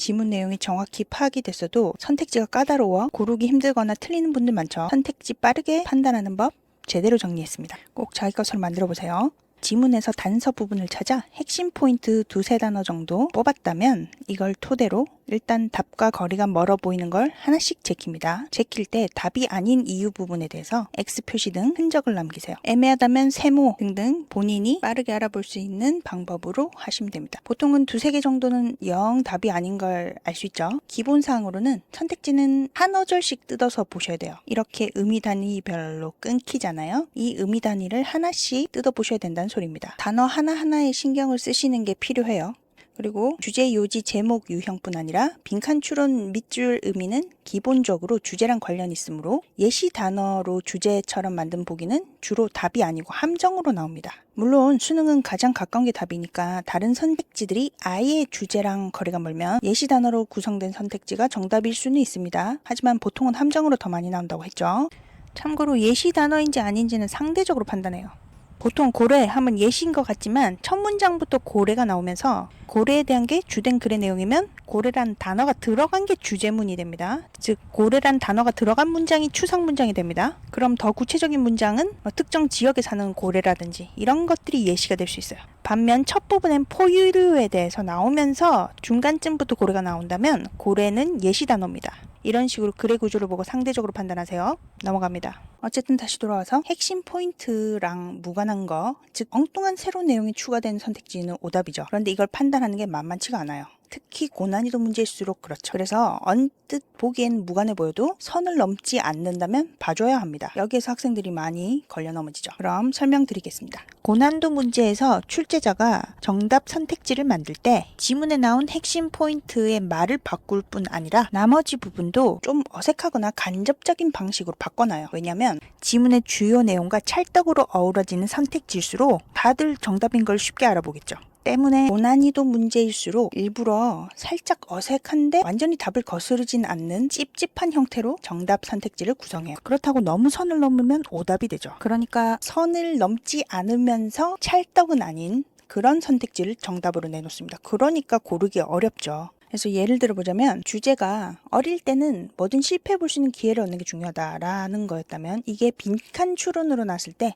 지문 내용이 정확히 파악이 됐어도 선택지가 까다로워 고르기 힘들거나 틀리는 분들 많죠. 선택지 빠르게 판단하는 법 제대로 정리했습니다. 꼭 자기 것으로 만들어 보세요. 지문에서 단서 부분을 찾아 핵심 포인트 두세 단어 정도 뽑았다면 이걸 토대로 일단 답과 거리가 멀어 보이는 걸 하나씩 제킵니다. 제킬 때 답이 아닌 이유 부분에 대해서 X 표시 등 흔적을 남기세요. 애매하다면 세모 등등 본인이 빠르게 알아볼 수 있는 방법으로 하시면 됩니다. 보통은 두세 개 정도는 영 답이 아닌 걸 알 수 있죠. 기본 사항으로는 선택지는 한 어 절씩 뜯어서 보셔야 돼요. 이렇게 의미 단위별로 끊기잖아요. 이 의미 단위를 하나씩 뜯어 보셔야 된다는 소리입니다. 단어 하나하나에 신경을 쓰시는 게 필요해요. 그리고 주제, 요지, 제목, 유형뿐 아니라 빈칸 추론 밑줄 의미는 기본적으로 주제랑 관련 있으므로 예시 단어로 주제처럼 만든 보기는 주로 답이 아니고 함정으로 나옵니다. 물론 수능은 가장 가까운 게 답이니까 다른 선택지들이 아예 주제랑 거리가 멀면 예시 단어로 구성된 선택지가 정답일 수는 있습니다. 하지만 보통은 함정으로 더 많이 나온다고 했죠. 참고로 예시 단어인지 아닌지는 상대적으로 판단해요. 보통 고래 하면 예시인 것 같지만 첫 문장부터 고래가 나오면서 고래에 대한 게 주된 글의 내용이면 고래란 단어가 들어간 게 주제문이 됩니다. 즉 고래란 단어가 들어간 문장이 추상 문장이 됩니다. 그럼 더 구체적인 문장은 뭐 특정 지역에 사는 고래라든지 이런 것들이 예시가 될 수 있어요. 반면 첫 부분엔 포유류에 대해서 나오면서 중간쯤부터 고래가 나온다면 고래는 예시 단어입니다. 이런 식으로 글의 구조를 보고 상대적으로 판단하세요. 넘어갑니다. 어쨌든 다시 돌아와서 핵심 포인트랑 무관한 거, 즉 엉뚱한 새로운 내용이 추가된 선택지는 오답이죠. 그런데 이걸 판단하는 게 만만치가 않아요. 특히 고난이도 문제일수록 그렇죠. 그래서 언뜻 보기엔 무관해 보여도 선을 넘지 않는다면 봐줘야 합니다. 여기에서 학생들이 많이 걸려 넘어지죠. 그럼 설명드리겠습니다. 고난도 문제에서 출제자가 정답 선택지를 만들 때 지문에 나온 핵심 포인트의 말을 바꿀 뿐 아니라 나머지 부분도 좀 어색하거나 간접적인 방식으로 바꿔놔요. 왜냐하면 지문의 주요 내용과 찰떡으로 어우러지는 선택지일수록 다들 정답인 걸 쉽게 알아보겠죠. 때문에 고난이도 문제일수록 일부러 살짝 어색한데 완전히 답을 거스르진 않는 찝찝한 형태로 정답 선택지를 구성해요. 그렇다고 너무 선을 넘으면 오답이 되죠. 그러니까 선을 넘지 않으면서 찰떡은 아닌 그런 선택지를 정답으로 내놓습니다. 그러니까 고르기 어렵죠. 그래서 예를 들어보자면 주제가 어릴 때는 뭐든 실패해 볼 수 있는 기회를 얻는 게 중요하다라는 거였다면 이게 빈칸 추론으로 났을 때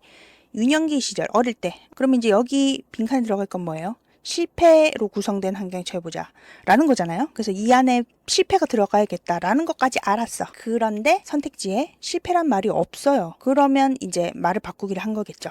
유년기 시절 어릴 때 그러면 이제 여기 빈칸에 들어갈 건 뭐예요? 실패로 구성된 환경에 처해보자 라는 거잖아요. 그래서 이 안에 실패가 들어가야겠다라는 것까지 알았어. 그런데 선택지에 실패란 말이 없어요. 그러면 이제 말을 바꾸기를 한 거겠죠.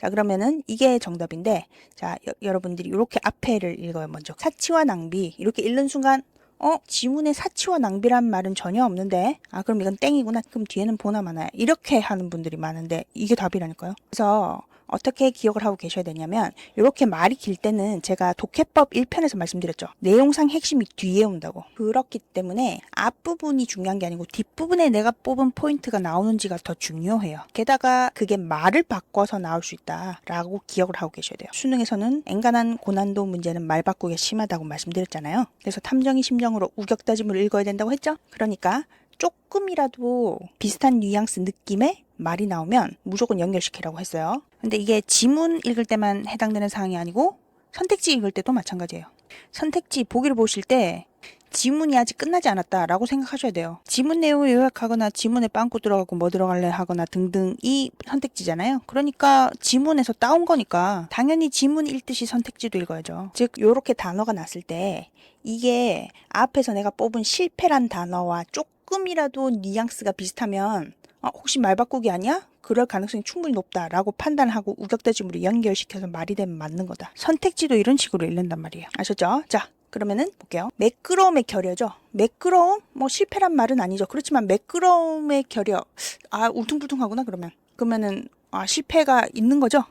자 그러면은 이게 정답인데 자 여, 여러분들이 이렇게 앞에를 읽어요 먼저 사치와 낭비 이렇게 읽는 순간 어 지문에 사치와 낭비란 말은 전혀 없는데. 아 그럼 이건 땡이구나. 그럼 뒤에는 보나 마나야. 이렇게 하는 분들이 많은데 이게 답이라니까요. 그래서 어떻게 기억을 하고 계셔야 되냐면 이렇게 말이 길 때는 제가 독해법 1편에서 말씀드렸죠. 내용상 핵심이 뒤에 온다고. 그렇기 때문에 앞부분이 중요한 게 아니고 뒷부분에 내가 뽑은 포인트가 나오는지가 더 중요해요. 게다가 그게 말을 바꿔서 나올 수 있다라고 기억을 하고 계셔야 돼요. 수능에서는 엔간한 고난도 문제는 말 바꾸기가 심하다고 말씀드렸잖아요. 그래서 탐정이 심정으로 우격다짐을 읽어야 된다고 했죠. 그러니까 조금이라도 비슷한 뉘앙스 느낌의 말이 나오면 무조건 연결시키라고 했어요. 근데 이게 지문 읽을 때만 해당되는 사항이 아니고 선택지 읽을 때도 마찬가지예요. 선택지 보기를 보실 때 지문이 아직 끝나지 않았다라고 생각하셔야 돼요. 지문 내용을 요약하거나 지문에 빵꾸 들어가고 뭐 들어갈래 하거나 등등이 선택지잖아요. 그러니까 지문에서 따온 거니까 당연히 지문 읽듯이 선택지도 읽어야죠. 즉 요렇게 단어가 났을 때 이게 앞에서 내가 뽑은 실패란 단어와 조금이라도 뉘앙스가 비슷하면 어, 혹시 말 바꾸기 아니야? 그럴 가능성이 충분히 높다라고 판단하고 우격다짐으로 연결시켜서 말이 되면 맞는 거다. 선택지도 이런 식으로 읽는단 말이에요. 아셨죠? 자, 그러면은 볼게요. 매끄러움의 결여죠. 매끄러움? 뭐 실패란 말은 아니죠. 그렇지만 매끄러움의 결여. 아, 울퉁불퉁하구나 그러면. 그러면은 아, 실패가 있는 거죠?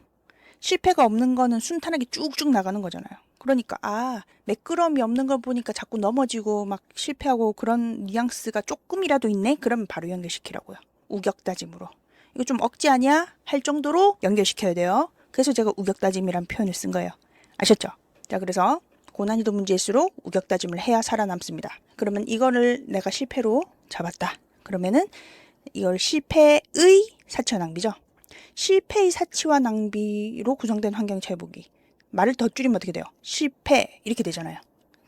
실패가 없는 거는 순탄하게 쭉쭉 나가는 거잖아요. 그러니까 아 매끄러움이 없는 걸 보니까 자꾸 넘어지고 막 실패하고 그런 뉘앙스가 조금이라도 있네? 그러면 바로 연결시키라고요. 우격다짐으로. 이거 좀 억지 아니야? 할 정도로 연결시켜야 돼요. 그래서 제가 우격다짐이란 표현을 쓴 거예요. 아셨죠? 자, 그래서 고난이도 문제일수록 우격다짐을 해야 살아남습니다. 그러면 이거를 내가 실패로 잡았다. 그러면은 이걸 실패의 사치와 낭비죠. 실패의 사치와 낭비로 구성된 환경 처해보기. 말을 더 줄이면 어떻게 돼요? 실패 이렇게 되잖아요.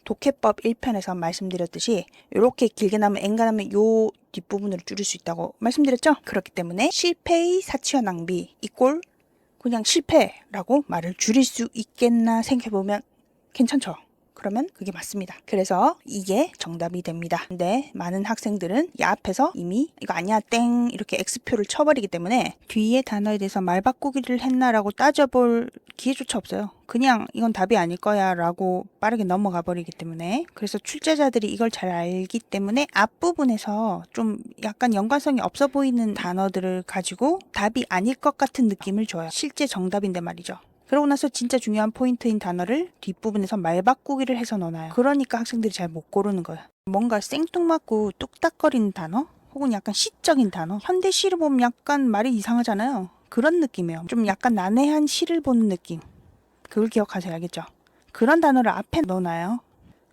독해법 1편에서 말씀드렸듯이 이렇게 길게 나면 나면 요 뒷부분으로 줄일 수 있다고 말씀드렸죠? 그렇기 때문에 실패의 사치와 낭비 이꼴 그냥 실패라고 말을 줄일 수 있겠나 생각해보면 괜찮죠? 그러면 그게 맞습니다. 그래서 이게 정답이 됩니다. 근데 많은 학생들은 이 앞에서 이미 이거 아니야 땡 이렇게 X표를 쳐버리기 때문에 뒤에 단어에 대해서 말 바꾸기를 했나라고 따져볼 기회조차 없어요. 그냥 이건 답이 아닐 거야 라고 빠르게 넘어가 버리기 때문에 그래서 출제자들이 이걸 잘 알기 때문에 앞부분에서 좀 약간 연관성이 없어 보이는 단어들을 가지고 답이 아닐 것 같은 느낌을 줘요. 실제 정답인데 말이죠. 그러고 나서 진짜 중요한 포인트인 단어를 뒷부분에서 말 바꾸기를 해서 넣어놔요. 그러니까 학생들이 잘 못 고르는 거예요. 뭔가 생뚱맞고 뚝딱거리는 단어? 혹은 약간 시적인 단어? 현대 시를 보면 약간 말이 이상하잖아요. 그런 느낌이에요. 좀 약간 난해한 시를 보는 느낌. 그걸 기억하세요. 알겠죠? 그런 단어를 앞에 넣어놔요.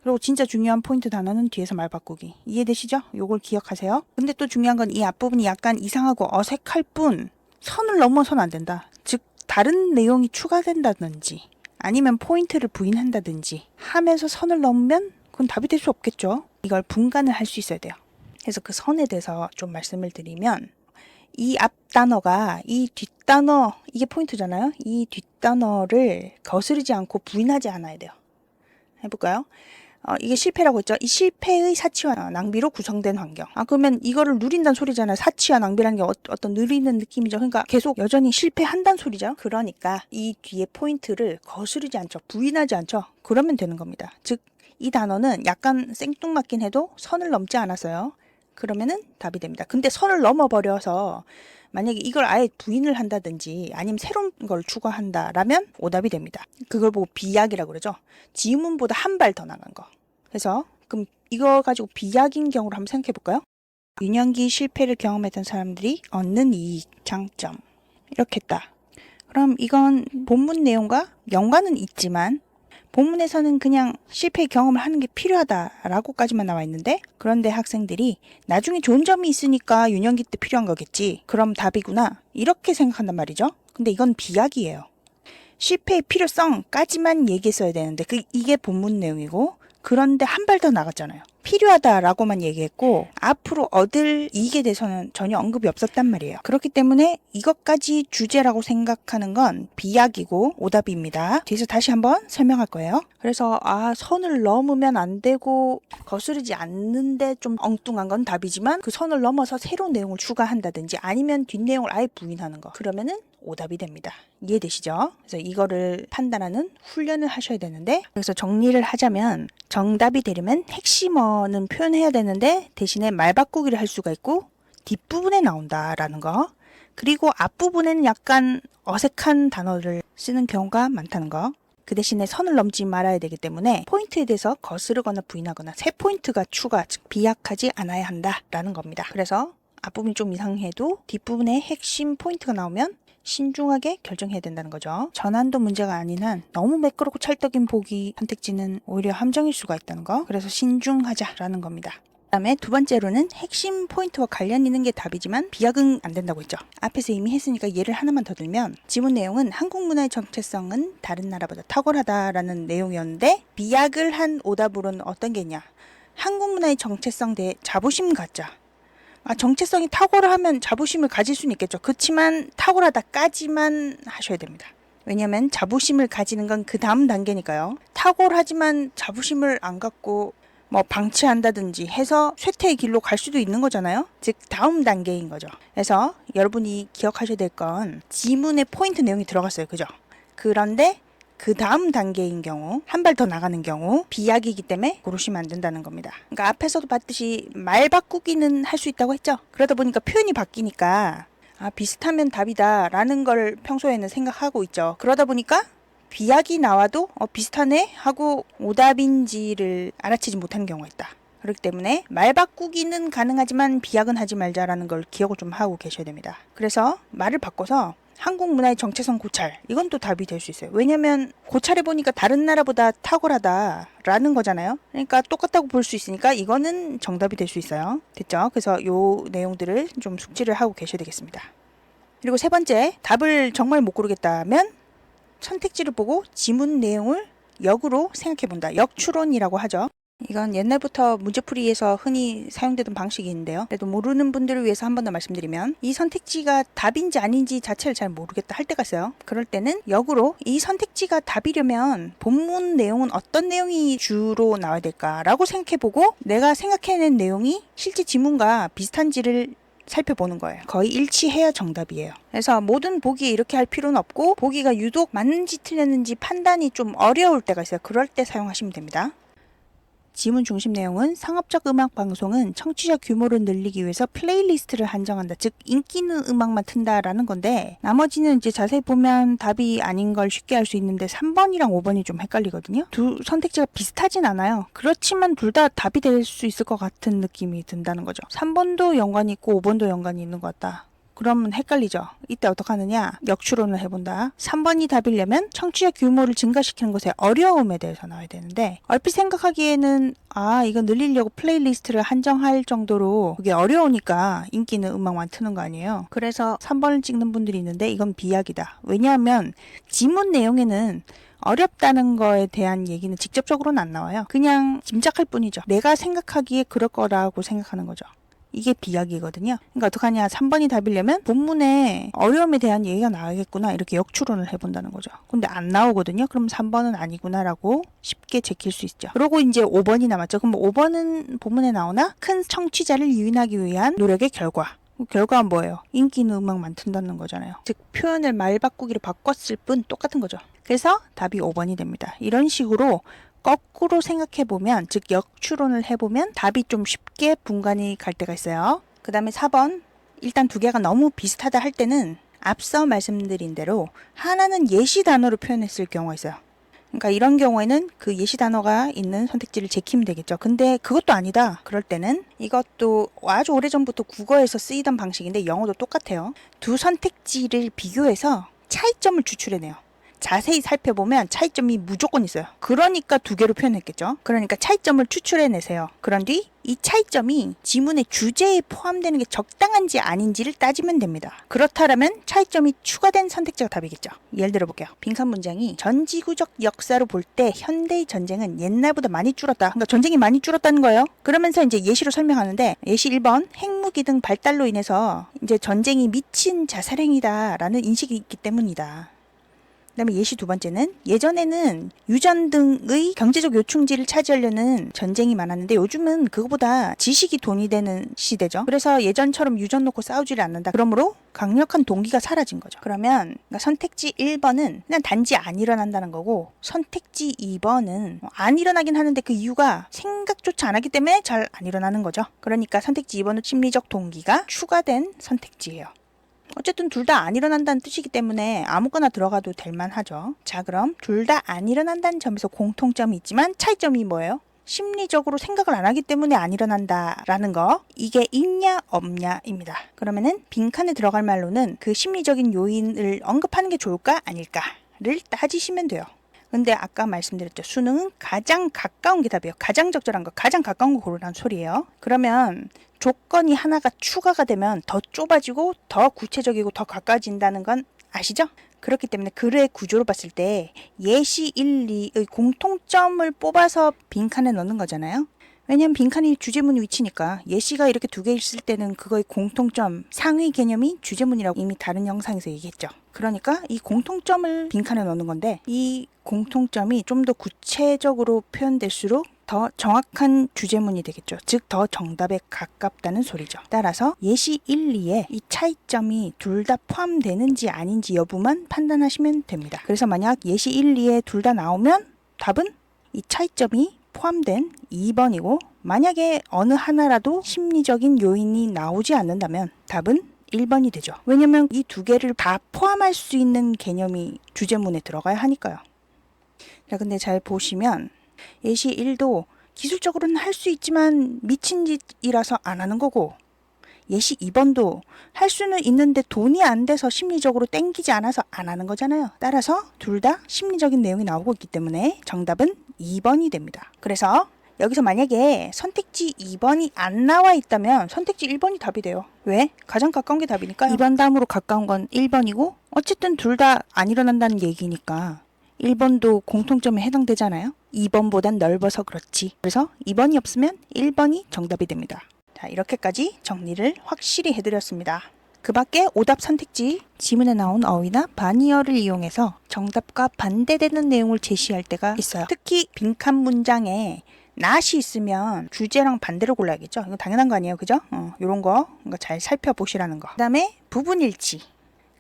그리고 진짜 중요한 포인트 단어는 뒤에서 말 바꾸기. 이해되시죠? 요걸 기억하세요. 근데 또 중요한 건 이 앞부분이 약간 이상하고 어색할 뿐 선을 넘어서는 안 된다. 즉 다른 내용이 추가된다든지 아니면 포인트를 부인한다든지 하면서 선을 넘으면 그건 답이 될 수 없겠죠. 이걸 분간을 할 수 있어야 돼요. 그래서 그 선에 대해서 좀 말씀을 드리면 이 앞 단어가 이 뒷 단어 이게 포인트잖아요. 이 뒷 단어를 거스르지 않고 부인하지 않아야 돼요. 해볼까요? 어, 이게 실패라고 했죠. 이 실패의 사치와 낭비로 구성된 환경. 아, 그러면 이거를 누린다는 소리잖아요. 사치와 낭비라는 게 어, 떤 누리는 느낌이죠. 그러니까 계속 여전히 실패한다는 소리죠. 그러니까 이 뒤에 포인트를 거스르지 않죠. 부인하지 않죠. 그러면 되는 겁니다. 즉, 이 단어는 약간 생뚱맞긴 해도 선을 넘지 않았어요. 그러면은 답이 됩니다. 근데 선을 넘어버려서 만약에 이걸 아예 부인을 한다든지 아니면 새로운 걸 추가한다라면 오답이 됩니다. 그걸 보고 비약이라고 그러죠. 지문보다 한 발 더 나간 거. 그래서 그럼 이거 가지고 비약인 경우로 한번 생각해 볼까요? 유년기 실패를 경험했던 사람들이 얻는 이익, 장점 이렇게 했다. 그럼 이건 본문 내용과 연관은 있지만 본문에서는 그냥 실패 경험을 하는 게 필요하다라고까지만 나와 있는데 그런데 학생들이 나중에 좋은 점이 있으니까 유년기 때 필요한 거겠지. 그럼 답이구나. 이렇게 생각한단 말이죠. 근데 이건 비약이에요. 실패의 필요성까지만 얘기했어야 되는데 그 이게 본문 내용이고 그런데 한 발 더 나갔잖아요. 필요하다라고만 얘기했고 앞으로 얻을 이익에 대해서는 전혀 언급이 없었단 말이에요. 그렇기 때문에 이것까지 주제라고 생각하는 건 비약이고 오답입니다. 뒤에서 다시 한번 설명할 거예요. 그래서 아 선을 넘으면 안 되고 거스르지 않는데 좀 엉뚱한 건 답이지만 그 선을 넘어서 새로운 내용을 추가한다든지 아니면 뒷내용을 아예 부인하는 거 그러면은 오답이 됩니다. 이해되시죠? 그래서 이거를 판단하는 훈련을 하셔야 되는데 그래서 정리를 하자면 정답이 되려면 핵심어는 표현해야 되는데 대신에 말 바꾸기를 할 수가 있고 뒷부분에 나온다라는 거 그리고 앞부분에는 약간 어색한 단어를 쓰는 경우가 많다는 거. 그 대신에 선을 넘지 말아야 되기 때문에 포인트에 대해서 거스르거나 부인하거나 새 포인트가 추가, 즉 비약하지 않아야 한다라는 겁니다. 그래서 앞부분이 좀 이상해도 뒷부분에 핵심 포인트가 나오면 신중하게 결정해야 된다는 거죠. 전환도 문제가 아닌 한 너무 매끄럽고 찰떡인 보기 선택지는 오히려 함정일 수가 있다는 거. 그래서 신중하자라는 겁니다. 그다음에 두 번째로는 핵심 포인트와 관련 있는 게 답이지만 비약은 안 된다고 했죠. 앞에서 이미 했으니까 예를 하나만 더 들면 지문 내용은 한국 문화의 정체성은 다른 나라보다 탁월하다라는 내용이었는데 비약을 한 오답으로는 어떤 게 있냐? 한국 문화의 정체성 대해 자부심 갖자. 아, 정체성이 탁월하면 자부심을 가질 수는 있겠죠. 그렇지만 탁월하다까지만 하셔야 됩니다. 왜냐하면 자부심을 가지는 건 그 다음 단계니까요. 탁월하지만 자부심을 안 갖고 뭐 방치한다든지 해서 쇠퇴의 길로 갈 수도 있는 거잖아요. 즉 다음 단계인 거죠. 그래서 여러분이 기억하셔야 될 건 지문에 포인트 내용이 들어갔어요. 그죠? 그런데 그 다음 단계인 경우 한 발 더 나가는 경우 비약이기 때문에 고르시면 안 된다는 겁니다. 그러니까 앞에서도 봤듯이 말 바꾸기는 할 수 있다고 했죠. 그러다 보니까 표현이 바뀌니까 아 비슷하면 답이다라는 걸 평소에는 생각하고 있죠. 그러다 보니까 비약이 나와도 어, 비슷하네 하고 오답인지를 알아채지 못하는 경우가 있다. 그렇기 때문에 말 바꾸기는 가능하지만 비약은 하지 말자라는 걸 기억을 좀 하고 계셔야 됩니다. 그래서 말을 바꿔서 한국 문화의 정체성 고찰 이건 또 답이 될 수 있어요. 왜냐하면 고찰해 보니까 다른 나라보다 탁월하다라는 거잖아요. 그러니까 똑같다고 볼 수 있으니까 이거는 정답이 될 수 있어요. 됐죠? 그래서 요 내용들을 좀 숙지를 하고 계셔야 되겠습니다. 그리고 세 번째 답을 정말 못 고르겠다면 선택지를 보고 지문 내용을 역으로 생각해 본다. 역추론이라고 하죠. 이건 옛날부터 문제풀이에서 흔히 사용되던 방식인데요. 그래도 모르는 분들을 위해서 한 번 더 말씀드리면 이 선택지가 답인지 아닌지 자체를 잘 모르겠다 할 때가 있어요. 그럴 때는 역으로 이 선택지가 답이려면 본문 내용은 어떤 내용이 주로 나와야 될까라고 생각해보고 내가 생각해낸 내용이 실제 지문과 비슷한지를 살펴보는 거예요. 거의 일치해야 정답이에요. 그래서 모든 보기에 이렇게 할 필요는 없고 보기가 유독 맞는지 틀렸는지 판단이 좀 어려울 때가 있어요. 그럴 때 사용하시면 됩니다. 지문 중심 내용은 상업적 음악 방송은 청취자 규모를 늘리기 위해서 플레이리스트를 한정한다. 즉 인기 있는 음악만 튼다라는 건데 나머지는 이제 자세히 보면 답이 아닌 걸 쉽게 알 수 있는데 3번이랑 5번이 좀 헷갈리거든요. 두 선택지가 비슷하진 않아요. 그렇지만 둘 다 답이 될 수 있을 것 같은 느낌이 든다는 거죠. 3번도 연관이 있고 5번도 연관이 있는 것 같다. 그러면 헷갈리죠. 이때 어떡하느냐? 역추론을 해본다. 3번이 답이려면 청취자 규모를 증가시키는 것의 어려움에 대해서 나와야 되는데 얼핏 생각하기에는 아 이거 늘리려고 플레이리스트를 한정할 정도로 그게 어려우니까 인기 있는 음악만 트는 거 아니에요. 그래서 3번을 찍는 분들이 있는데 이건 비약이다. 왜냐하면 지문 내용에는 어렵다는 거에 대한 얘기는 직접적으로는 안 나와요. 그냥 짐작할 뿐이죠. 내가 생각하기에 그럴 거라고 생각하는 거죠. 이게 비약이거든요. 그러니까 어떡하냐. 3번이 답이려면 본문에 어려움에 대한 얘기가 나와야겠구나. 이렇게 역추론을 해본다는 거죠. 근데 안 나오거든요. 그럼 3번은 아니구나라고 쉽게 제킬 수 있죠. 그러고 이제 5번이 남았죠. 그럼 5번은 본문에 나오나? 큰 청취자를 유인하기 위한 노력의 결과. 그 결과는 뭐예요? 인기 있는 음악만 튼다는 거잖아요. 즉 표현을 말 바꾸기로 바꿨을 뿐 똑같은 거죠. 그래서 답이 5번이 됩니다. 이런 식으로 거꾸로 생각해 보면 즉 역추론을 해보면 답이 좀 쉽게 분간이 갈 때가 있어요. 그 다음에 4번 일단 두 개가 너무 비슷하다 할 때는 앞서 말씀드린 대로 하나는 예시 단어로 표현했을 경우가 있어요. 그러니까 이런 경우에는 그 예시 단어가 있는 선택지를 제키면 되겠죠. 근데 그것도 아니다. 그럴 때는 이것도 아주 오래전부터 국어에서 쓰이던 방식인데 영어도 똑같아요. 두 선택지를 비교해서 차이점을 추출해내요. 자세히 살펴보면 차이점이 무조건 있어요. 그러니까 두 개로 표현했겠죠. 그러니까 차이점을 추출해내세요. 그런 뒤 이 차이점이 지문의 주제에 포함되는 게 적당한지 아닌지를 따지면 됩니다. 그렇다면 차이점이 추가된 선택지가 답이겠죠. 예를 들어 볼게요. 빙산 문장이 전 지구적 역사로 볼 때 현대의 전쟁은 옛날보다 많이 줄었다. 그러니까 전쟁이 많이 줄었다는 거예요. 그러면서 이제 예시로 설명하는데 예시 1번 핵무기 등 발달로 인해서 이제 전쟁이 미친 자살행위다라는 인식이 있기 때문이다. 그다음에 예시 두 번째는 예전에는 유전 등의 경제적 요충지를 차지하려는 전쟁이 많았는데 요즘은 그거보다 지식이 돈이 되는 시대죠. 그래서 예전처럼 유전 놓고 싸우지를 않는다. 그러므로 강력한 동기가 사라진 거죠. 그러면 그러니까 선택지 1번은 그냥 단지 안 일어난다는 거고 선택지 2번은 안 일어나긴 하는데 그 이유가 생각조차 안 하기 때문에 잘 안 일어나는 거죠. 그러니까 선택지 2번은 심리적 동기가 추가된 선택지예요. 어쨌든 둘 다 안 일어난다는 뜻이기 때문에 아무거나 들어가도 될 만하죠. 자, 그럼 둘 다 안 일어난다는 점에서 공통점이 있지만 차이점이 뭐예요? 심리적으로 생각을 안 하기 때문에 안 일어난다라는 거 이게 있냐 없냐입니다. 그러면은 빈칸에 들어갈 말로는 그 심리적인 요인을 언급하는 게 좋을까 아닐까를 따지시면 돼요. 근데 아까 말씀드렸죠. 수능은 가장 가까운 게 답이에요. 가장 적절한 거, 가장 가까운 거 고르라는 소리예요. 그러면 조건이 하나가 추가가 되면 더 좁아지고 더 구체적이고 더 가까워진다는 건 아시죠? 그렇기 때문에 글의 구조로 봤을 때 예시 1, 2의 공통점을 뽑아서 빈칸에 넣는 거잖아요. 왜냐면 빈칸이 주제문 위치니까 예시가 이렇게 두 개 있을 때는 그거의 공통점 상위 개념이 주제문이라고 이미 다른 영상에서 얘기했죠. 그러니까 이 공통점을 빈칸에 넣는 건데 이 공통점이 좀 더 구체적으로 표현될수록 더 정확한 주제문이 되겠죠. 즉 더 정답에 가깝다는 소리죠. 따라서 예시 1, 2에 이 차이점이 둘 다 포함되는지 아닌지 여부만 판단하시면 됩니다. 그래서 만약 예시 1, 2에 둘 다 나오면 답은 이 차이점이 포함된 2번이고 만약에 어느 하나라도 심리적인 요인이 나오지 않는다면 답은 1번이 되죠. 왜냐면 이 두 개를 다 포함할 수 있는 개념이 주제문에 들어가야 하니까요. 자, 근데 잘 보시면 예시 1도 기술적으로는 할 수 있지만 미친 짓이라서 안 하는 거고 예시 2번도 할 수는 있는데 돈이 안 돼서 심리적으로 땡기지 않아서 안 하는 거잖아요. 따라서 둘 다 심리적인 내용이 나오고 있기 때문에 정답은 2번이 됩니다. 그래서 여기서 만약에 선택지 2번이 안 나와 있다면 선택지 1번이 답이 돼요. 왜? 가장 가까운 게 답이니까 2번 다음으로 가까운 건 1번이고 어쨌든 둘 다 안 일어난다는 얘기니까 1번도 공통점에 해당되잖아요. 2번보단 넓어서 그렇지. 그래서 2번이 없으면 1번이 정답이 됩니다. 자, 이렇게까지 정리를 확실히 해드렸습니다. 그 밖에 오답 선택지, 지문에 나온 어휘나 바니어를 이용해서 정답과 반대되는 내용을 제시할 때가 있어요. 특히 빈칸 문장에 not이 있으면 주제랑 반대로 골라야겠죠. 이거 당연한 거 아니에요. 그죠? 어, 요런 거, 이거 잘 살펴보시라는 거. 그 다음에 부분일치.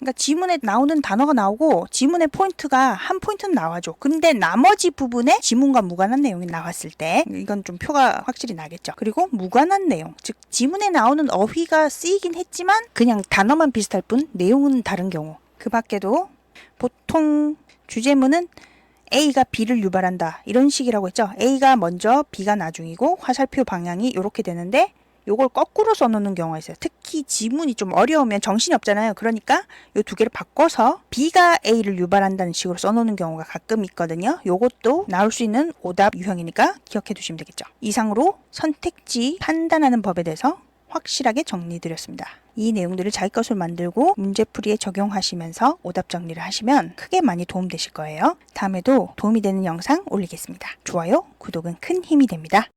그러니까 지문에 나오는 단어가 나오고 지문의 포인트가 한 포인트는 나와줘. 근데 나머지 부분에 지문과 무관한 내용이 나왔을 때 이건 좀 표가 확실히 나겠죠. 그리고 무관한 내용, 즉 지문에 나오는 어휘가 쓰이긴 했지만 그냥 단어만 비슷할 뿐 내용은 다른 경우. 그 밖에도 보통 주제문은 A가 B를 유발한다 이런 식이라고 했죠. A가 먼저 B가 나중이고 화살표 방향이 이렇게 되는데 요걸 거꾸로 써놓는 경우가 있어요. 특히 지문이 좀 어려우면 정신이 없잖아요. 그러니까 요 두 개를 바꿔서 B가 A를 유발한다는 식으로 써놓는 경우가 가끔 있거든요. 요것도 나올 수 있는 오답 유형이니까 기억해 두시면 되겠죠. 이상으로 선택지 판단하는 법에 대해서 확실하게 정리드렸습니다. 이 내용들을 자기 것을 만들고 문제풀이에 적용하시면서 오답 정리를 하시면 크게 많이 도움되실 거예요. 다음에도 도움이 되는 영상 올리겠습니다. 좋아요, 구독은 큰 힘이 됩니다.